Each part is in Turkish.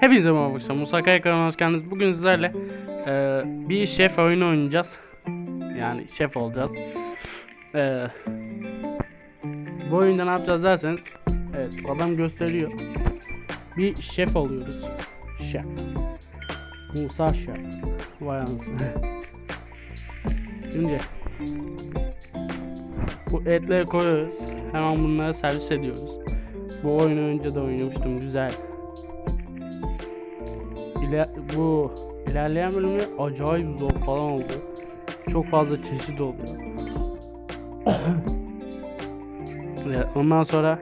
Hepinize merhaba arkadaşlar. Musa Kaya kanalına hoş geldiniz. Bugün sizlerle e, bir şef oyunu oynayacağız. Yani şef olacağız. E, bu oyunda ne yapacağız derseniz Evet adam gösteriyor. Bir şef oluyoruz. Şef. Musa şef. Vay anasını. Şimdi bu etleri koyuyoruz. Hemen bunları servis ediyoruz. Bu oyunu önce de oynamıştım. Güzel. İler, bu ilerleyen bölümü acayip zor falan oldu. Çok fazla çeşit oldu. Ondan sonra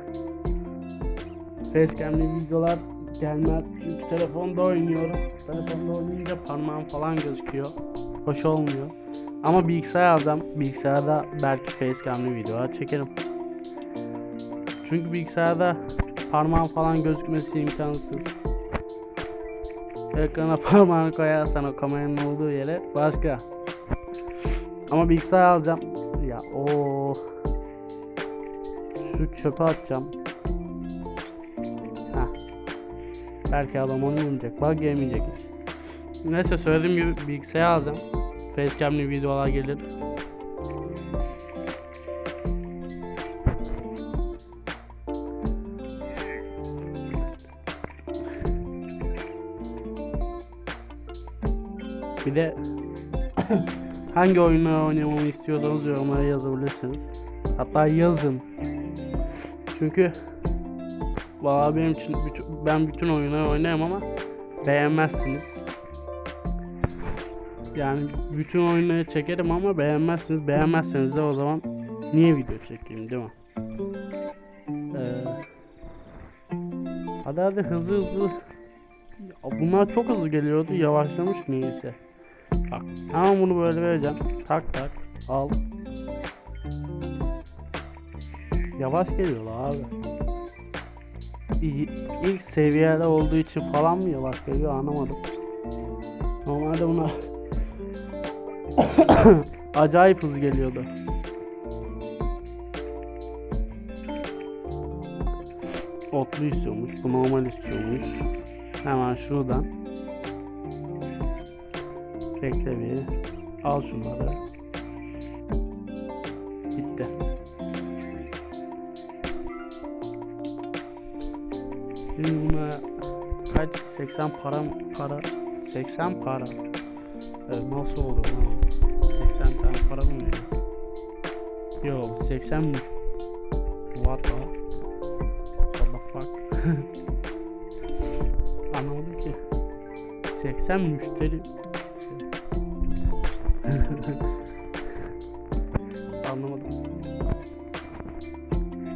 facecam'li videolar gelmez çünkü telefonda oynuyorum. Telefonda oynayınca parmağım falan gözüküyor. Hoş olmuyor. Ama bilgisayar alacağım. Bilgisayarda belki facecam'li videolar çekerim. Çünkü bilgisayarda parmağım falan gözükmesi imkansız. Ekrana parmağını koyarsan o kameranın olduğu yere başka. Ama bilgisayar alacağım. Ya o şu çöpe atacağım. Heh. Belki adam onu yemeyecek. Bug yemeyecek hiç. Neyse söylediğim gibi bilgisayar alacağım. Facecam'li videolar gelir. Bir de hangi oyunu oynamamı istiyorsanız yorumlara yazabilirsiniz. Hatta yazın. Çünkü valla benim için ben bütün oyunları oynayamam ama beğenmezsiniz. Yani bütün oyunları çekerim ama beğenmezsiniz. Beğenmezseniz de o zaman niye video çekeyim değil mi? Ee, hadi hadi hızlı hızlı. Bunlar çok hızlı geliyordu. Yavaşlamış neyse. Bak hemen bunu böyle vereceğim. Tak tak al. Yavaş geliyorlar abi. İlk seviyede olduğu için falan mı yavaş geliyor anlamadım. Normalde buna acayip hızlı geliyordu. Otlu istiyormuş, bu normal istiyormuş. Hemen şuradan Bir. Al şunları. Bitti. Şimdi buna kaç 80 para para 80 para. Evet, nasıl olur lan? 80 tane para mı veriyor? Yo 80 miş. What the? What the fuck? Anlamadım ki. 80 müşteri Anlamadım.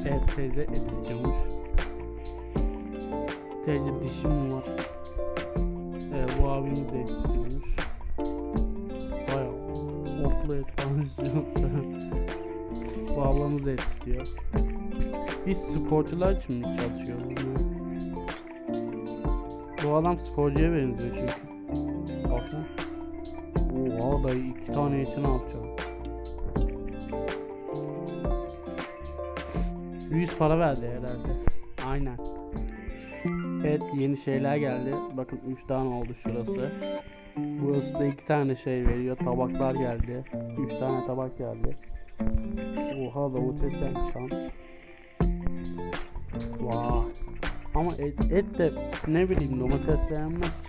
Evet teyze et istiyormuş. Teyze dişim var? Evet bu abimiz et istiyormuş. Bayağı otlu et falan istiyor. bu ablamız et istiyor. Biz sporcular için mi çalışıyoruz? Bu adam sporcuya benziyor çünkü. Dayı iki tane eti ne yapacağım? 100 para verdi herhalde. Aynen. Evet yeni şeyler geldi. Bakın 3 tane oldu şurası. Burası da 2 tane şey veriyor. Tabaklar geldi. 3 tane tabak geldi. Oha domates gelmiş lan. Vay. Ama et, et de ne bileyim domates yenmez.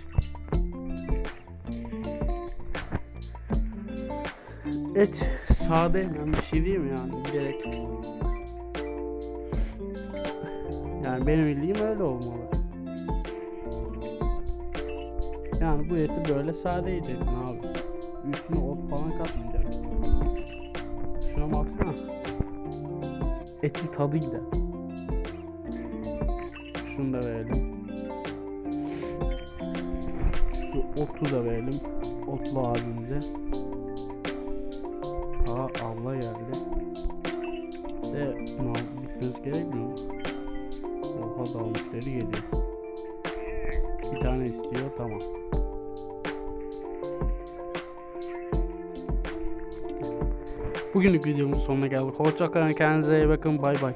Et sade yani bir şey değil mi yani direkt. Yani benim bildiğim öyle olmalı. Yani bu eti böyle sade yiyeceksin abi. Üstüne ot falan katmayacaksın. Şuna baksana. Etin tadı gider. Şunu da verelim. Şu otu da verelim. Otlu abimize. Aa abla geldi. De ne bitmesi gerekmiyor? Oha da müşteri geliyor. Bir tane istiyor tamam. Bugünlük videomun sonuna geldik. Hoşçakalın kendinize iyi bakın bay bay.